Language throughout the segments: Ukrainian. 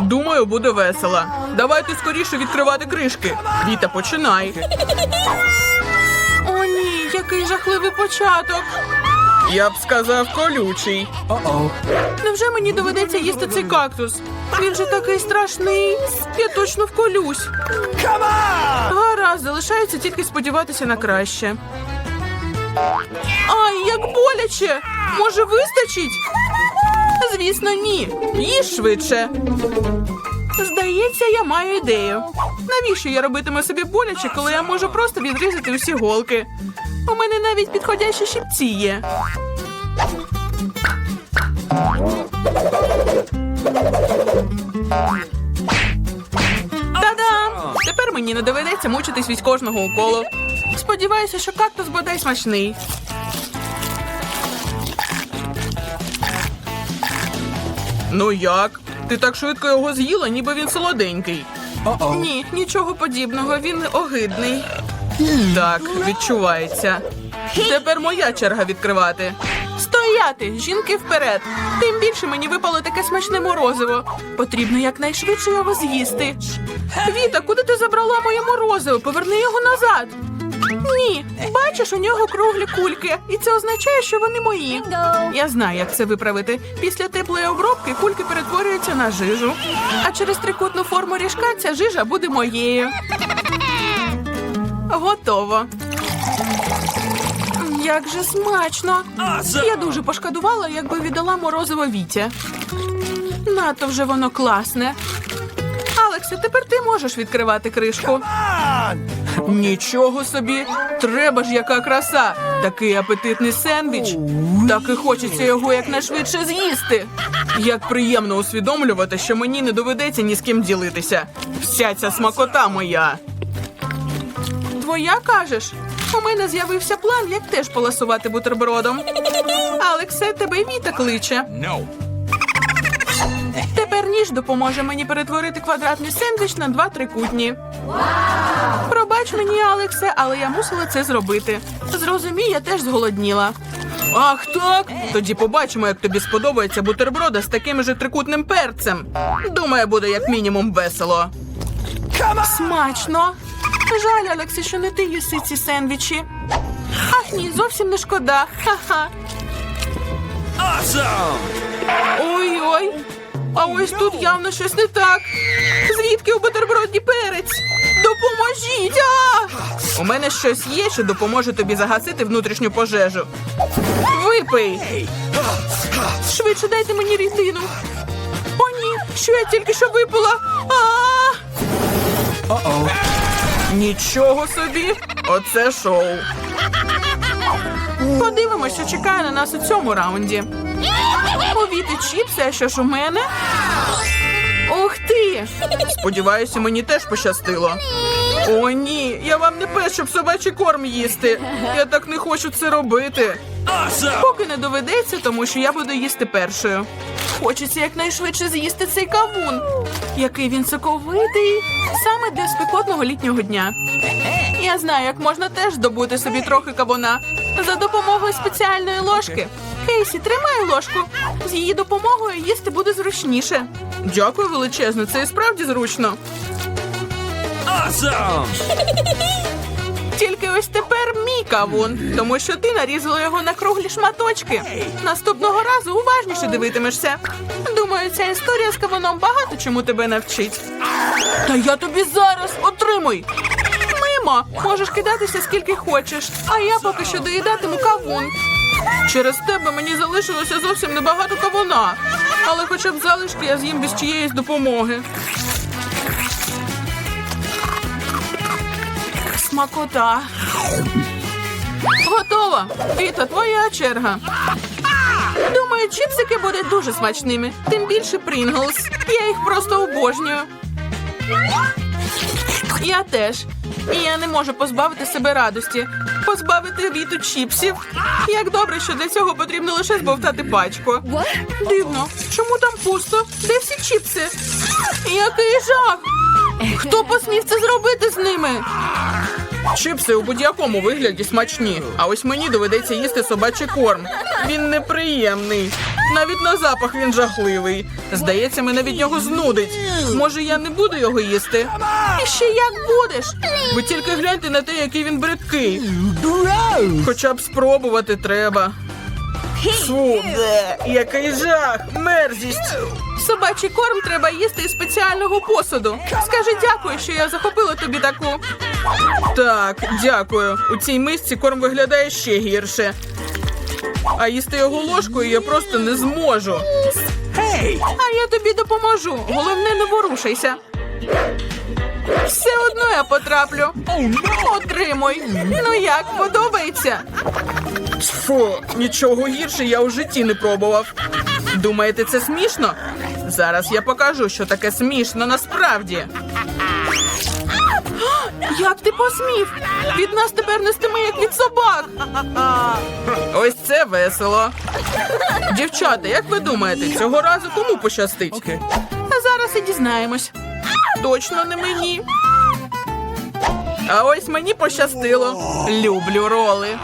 Думаю, буде весело. Давайте скоріше відкривати кришки. Віта, починай. О, ні, який жахливий початок. Я б сказав колючий. Невже мені доведеться їсти цей кактус? Він же такий страшний. Я точно вколюсь. Гаразд, залишається тільки сподіватися на краще. Ай, як боляче! Може, вистачить? Звісно, ні. Їж швидше. Здається, я маю ідею. Навіщо я робитиму собі боляче, коли я можу просто відрізати усі голки? У мене навіть підходящі щипці є. Та-дам! Тепер мені не доведеться мучитись від кожного уколу. Сподіваюся, що кактус бодай смачний. Ну як? Ти так швидко його з'їла, ніби він солоденький. Ні, нічого подібного, він огидний. Так, відчувається. Тепер моя черга відкривати. Стояти! Жінки вперед! Тим більше мені випало таке смачне морозиво. Потрібно якнайшвидше його з'їсти. Віта, куди ти забрала моє морозиво? Поверни його назад. Ні, бачиш, у нього круглі кульки, і це означає, що вони мої. Я знаю, як це виправити. Після теплої обробки кульки перетворюються на жижу. А через трикутну форму ріжка ця жижа буде моєю. Готово. Як же смачно! Я дуже пошкодувала, якби віддала морозиво Віті. Надто вже воно класне. Алексе, тепер ти можеш відкривати кришку. Нічого собі, треба ж яка краса! Такий апетитний сендвіч. Так і хочеться його якнайшвидше з'їсти. Як приємно усвідомлювати, що мені не доведеться ні з ким ділитися. Вся ця смакота моя. Твоя кажеш? У мене з'явився план, як теж поласувати бутербродом. Алексе, тебе Віта кличе. Тепер ніж допоможе мені перетворити квадратний сендвіч на два трикутні. Пробач мені, Алексе, але я мусила це зробити. Зрозумій, я теж зголодніла. Ах так? Тоді побачимо, як тобі сподобається бутерброда з таким же трикутним перцем. Думаю, буде як мінімум весело. Смачно. Жаль, Алексе, що не ти їси ці сендвічі. Ах, ні, зовсім не шкода. Ха-ха. Ой-ой. А ось тут явно щось не так. Звідки у бутерброді перець? Допоможіть! А! У мене щось є, що допоможе тобі загасити внутрішню пожежу. Випий! Швидше дайте мені рідину. О, ні, що я тільки що випила. А! Нічого собі! Оце шоу. Подивимося, що чекає на нас у цьому раунді. Повіти чіпси, а що ж у мене? Ух ти! Сподіваюся, мені теж пощастило. О, ні, я вам не пес, щоб собачий корм їсти. Я так не хочу це робити. Поки не доведеться, тому що я буду їсти першою. Хочеться якнайшвидше з'їсти цей кавун. Який він соковитий, саме для спекотного літнього дня. Я знаю, як можна теж здобути собі трохи кавуна за допомогою спеціальної ложки. Кейсі, тримай ложку. З її допомогою їсти буде зручніше. Дякую величезно, це і справді зручно. Тільки ось тепер мій кавун, тому що ти нарізала його на круглі шматочки. Наступного разу уважніше дивитимешся. Думаю, ця історія з кавуном багато чому тебе навчить. Та я тобі зараз отримуй. Мимо, можеш кидатися скільки хочеш, а я поки що доїдатиму кавун. Через тебе мені залишилося зовсім небагато кавуна, але хоча б залишки я з'їм без чиєїсь допомоги. Смакота. Готово. Віта, твоя черга. Думаю, чіпсики будуть дуже смачними. Тим більше Принглс. Я їх просто обожнюю. Я теж. І я не можу позбавити себе радості. Позбавити віту чіпсів. Як добре, що для цього потрібно лише збовтати пачку. Дивно, чому там пусто? Де всі чіпси? Який жах! Хто посмів це зробити з ними? Чипси у будь-якому вигляді смачні, а ось мені доведеться їсти собачий корм. Він неприємний. Навіть на запах він жахливий. Здається, мене від нього знудить. Може, я не буду його їсти? І ще як будеш? Ви тільки гляньте на те, який він бридкий. Хоча б спробувати треба. Фу, який жах, мерзість. Собачий корм треба їсти із спеціального посуду. Скажи дякую, що я захопила тобі таку. Так, дякую. У цій мисці корм виглядає ще гірше. А їсти його ложкою я просто не зможу. А я тобі допоможу. Головне, не ворушайся. Все одно я потраплю. Отримуй. Ну як, подобається? Фу, нічого гірше я у житті не пробував. Думаєте, це смішно? Зараз я покажу, що таке смішно насправді. Як ти посмів? Від нас тепер нестиме, як від собак. Ось це весело. Дівчата, як ви думаєте, цього разу кому пощастить? А зараз і дізнаємось. Точно не мені. А ось мені пощастило. Люблю роли.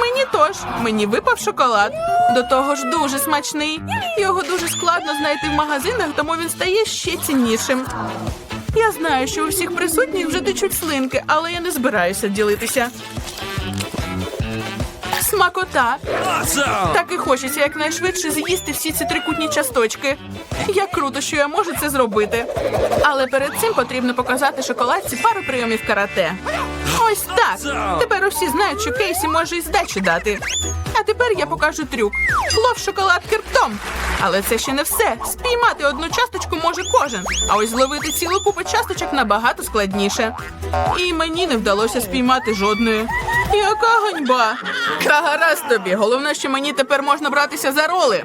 Мені тож, мені випав шоколад. До того ж дуже смачний. Його дуже складно знайти в магазинах, тому він стає ще ціннішим. Я знаю, що у всіх присутніх вже течуть слинки, але я не збираюся ділитися. Смакота. Так і хочеться якнайшвидше з'їсти всі ці трикутні часточки. Як круто, що я можу це зробити. Але перед цим потрібно показати шоколадці пару прийомів карате. Ось так. Тепер усі знають, що Кейсі може і здачу дати. А тепер я покажу трюк. Лов шоколад кирптом. Але це ще не все. Спіймати одну часточку може кожен. А ось зловити цілу купу часточок набагато складніше. І мені не вдалося спіймати жодної. Яка ганьба! Та гаразд тобі. Головне, що мені тепер можна братися за роли.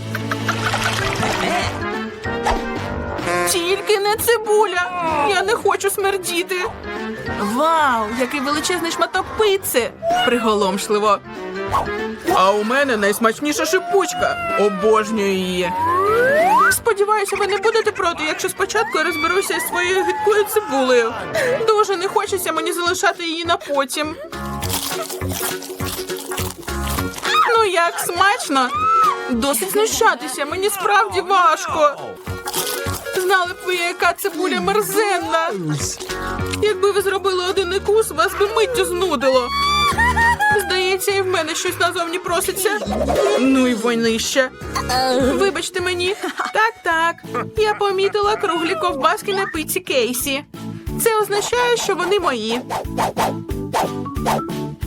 Тільки не цибуля. Я не хочу смердіти. Вау, який величезний шматок пици. Приголомшливо. А у мене найсмачніша шипучка. Обожнюю її. Сподіваюся, ви не будете проти, якщо спочатку я розберуся із своєю гидкою цибулею. Дуже не хочеться мені залишати її на потім. Ну як смачно? Досить знущатися, мені справді важко. Знали б ви, яка цибуля мерзенна. Якби ви зробили один укус, вас би миттю знудило. Здається, і в мене щось назовні проситься. Ну і войнище. Вибачте мені. Так, так. Я помітила круглі ковбаски на пиці Кейсі. Це означає, що вони мої.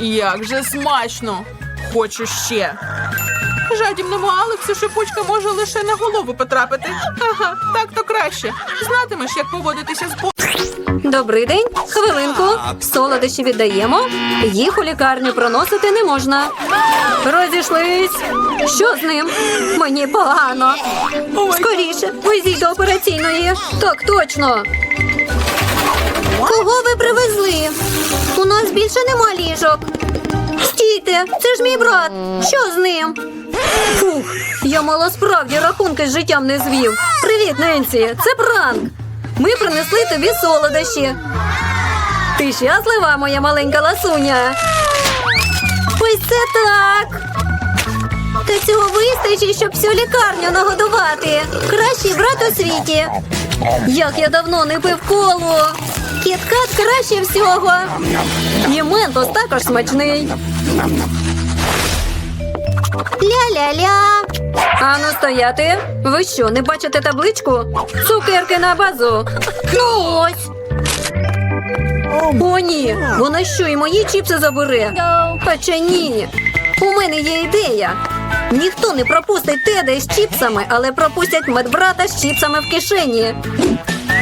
Як же смачно! Хочу ще. Жадібному Алексу шипучка може лише на голову потрапити. Ага, так то краще. Знатимеш, як поводитися з бо. Добрий день, хвилинку. Солодощі віддаємо. Їх у лікарню проносити не можна. Розійшлись. Що з ним? Мені погано. Скоріше, везіть до операційної. Так точно. Кого ви привезли? Більше нема ліжок. Стійте, це ж мій брат. Що з ним? Фух, я мало справді рахунки з життям не звів. Привіт, Ненсі, це пранк. Ми принесли тобі солодощі. Ти щаслива, моя маленька ласуня? Ось це так. Та цього вистачить, щоб всю лікарню нагодувати. Кращий брат у світі. Як я давно не пив колу. Кіткат краще всього. І ментос також смачний. Ля-ля-ля. Ану стояти. Ви що, не бачите табличку? Цукерки на базу. Ну ось. О, ні. Вона що, і мої чіпси забере? Хоча ні. У мене є ідея. Ніхто не пропустить Теда з чіпсами, але пропустять медбрата з чіпсами в кишені.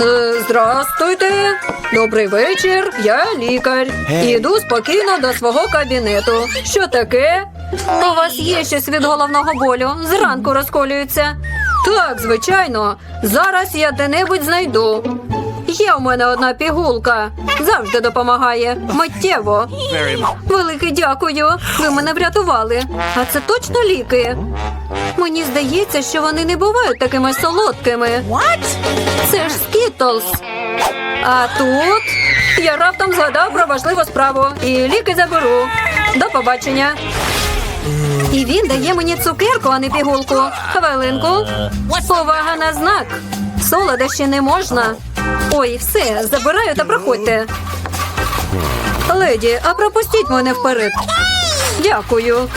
Е, Здрастуйте. Добрий вечір. Я лікар. Іду спокійно до свого кабінету. Що таке? У вас є щось від головного болю. Зранку розколюється. Так, звичайно. Зараз я де-небудь знайду. Є у мене одна пігулка. Завжди допомагає. Миттєво. Велике дякую. Ви мене врятували. А це точно ліки. Мені здається, що вони не бувають такими солодкими. Це ж Скітлз. А тут я раптом згадав про важливу справу і ліки заберу. До побачення. І він дає мені цукерку, а не пігулку. Хвилинку. Увага на знак. Солодощі не можна. Ой, все, забираю та проходьте. Леді, а пропустіть мене вперед. Дякую.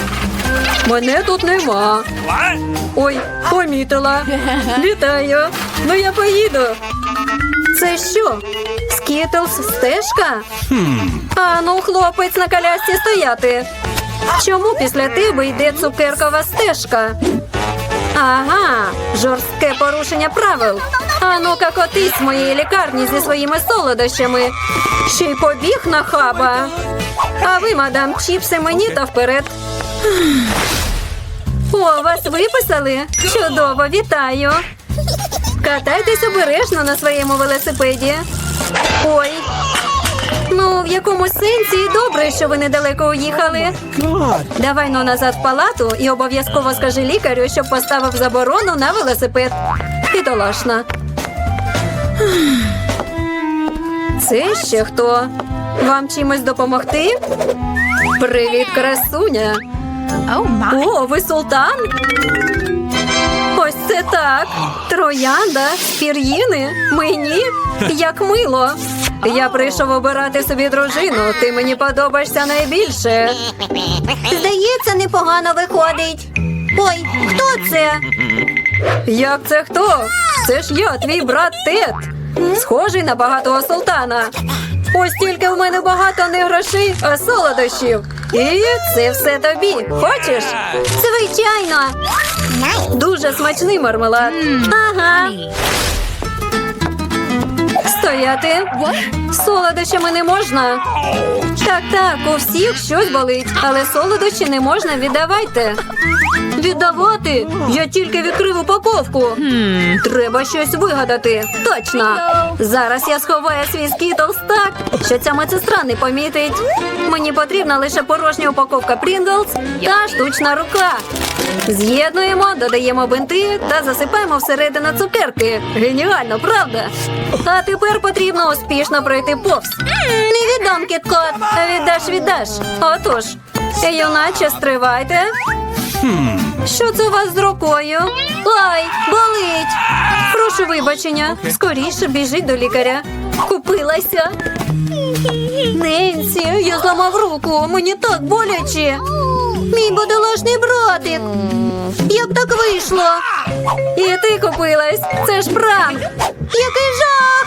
Мене тут нема. Ой, помітила. Вітаю. Ну я поїду. Це що? Скітлс стежка? А ну, хлопець на колясці стояти. Чому після тебе йде цукеркова стежка? Ага, жорстке порушення правил. А ну-ка котись з моєї лікарні зі своїми солодощами. Ще й побіг на хаба. А ви, мадам, чіпси мені та вперед. О, вас виписали? Чудово, вітаю. Катайтесь обережно на своєму велосипеді. Ой. Ну, в якомусь сенсі добре, що ви недалеко уїхали. Давай ну назад в палату і обов'язково скажи лікарю, щоб поставив заборону на велосипед. Бідолашна. Це ще хто? Вам чимось допомогти? Привіт, красуня. О, ви султан? Ось Це так. Троянда пір'їни. Мені як мило. Я прийшов обирати собі дружину. Ти мені подобаєшся найбільше. Здається, непогано виходить. Ой, хто це? Як це хто? Це ж я, твій брат Тед. Схожий на багатого султана. Ось тільки в мене багато не грошей, а солодощів. І це все тобі. Хочеш? Звичайно. Дуже смачний мармелад. Ага. Стояти. Солодощами не можна. Так, так, у всіх щось болить, але солодощі не можна віддавайте. Віддавати? Я тільки відкрив упаковку. Треба щось вигадати. Точно. Зараз я сховаю свій скітлс так, що ця медсестра не помітить. Мені потрібна лише порожня упаковка Pringles та штучна рука. З'єднуємо, додаємо бинти та засипаємо всередину цукерки. Геніально, правда? А тепер потрібно успішно пройти повз. Не віддам кіткот. Віддаш, віддаш. Отож, юначе, стривайте. Що це у вас з рукою? Ой, болить. Прошу вибачення. Скоріше біжіть до лікаря. Купилася. Ненсі, я зламав руку. Мені так боляче. Мій будолашний братик. Як так вийшло? І ти купилась. Це ж пранк. Який жах!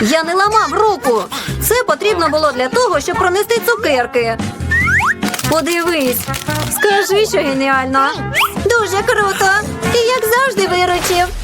Я не ламав руку. Це потрібно було для того, щоб пронести цукерки. Подивись, скажи, що геніально. Дуже круто. І як завжди виручив.